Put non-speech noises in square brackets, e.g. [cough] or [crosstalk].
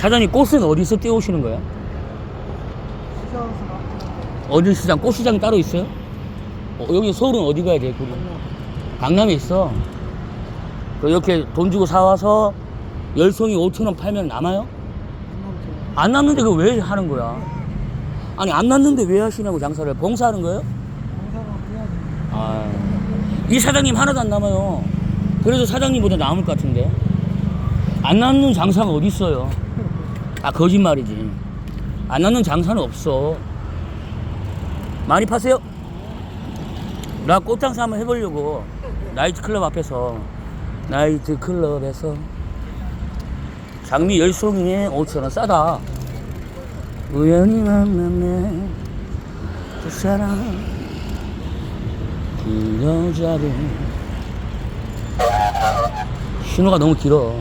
사장님 꽃은 어디서 떼오시는 거야? 어디 시장? 꽃시장이 따로 있어요? 어, 여기 서울은 어디 가야 돼? 그럼? 강남에 있어. 그 이렇게 돈 주고 사와서 열 송이 5천 원 팔면 남아요? 안 남는데 그거 왜 하는 거야? 아니 안 남는데 왜 하시냐고 장사를 봉사하는 거예요? 아, 이 사장님 하나도 안 남아요. 그래도 사장님보다 남을 것 같은데. 안 남는 장사가 어디 있어요? [laughs] 아 거짓말이지. 안 남는 장사는 없어. 많이 파세요? 나 꽃장사 한번 해보려고 나이트 클럽 앞에서 나이트 클럽에서 장미 열 송이에 5천 원 싸다. 우연히 만났네 그 사람 그 여자를 신호가 너무 길어